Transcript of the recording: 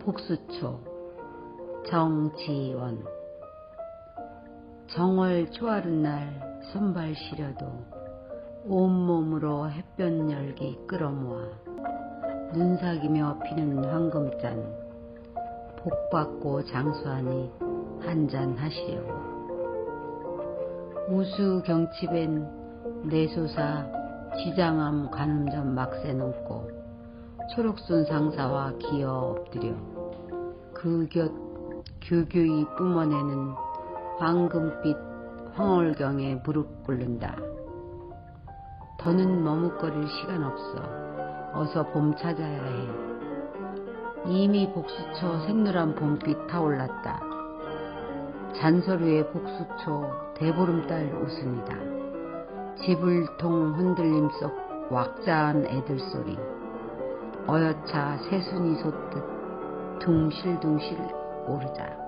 복수초 정지원. 정월 초하른 날 손발 시려도 온몸으로 햇볕 열기 끌어모아 눈삭이며 피는 황금잔 복 받고 장수하니 한잔 하시려고. 우수 경칩엔 내소사 지장암 간음점 막새 넘고 초록순 상사와 기어 엎드려 그곁 교교히 뿜어내는 황금빛 황홀경에 무릎 꿇는다. 더는 머뭇거릴 시간 없어. 어서 봄 찾아야 해. 이미 복수초 샛노란 봄빛 타올랐다. 잔소리의 복수초 대보름달 웃음이다. 지불통 흔들림 속 왁자한 애들 소리. 어여차 새순이 솟듯 둥실둥실 오르자.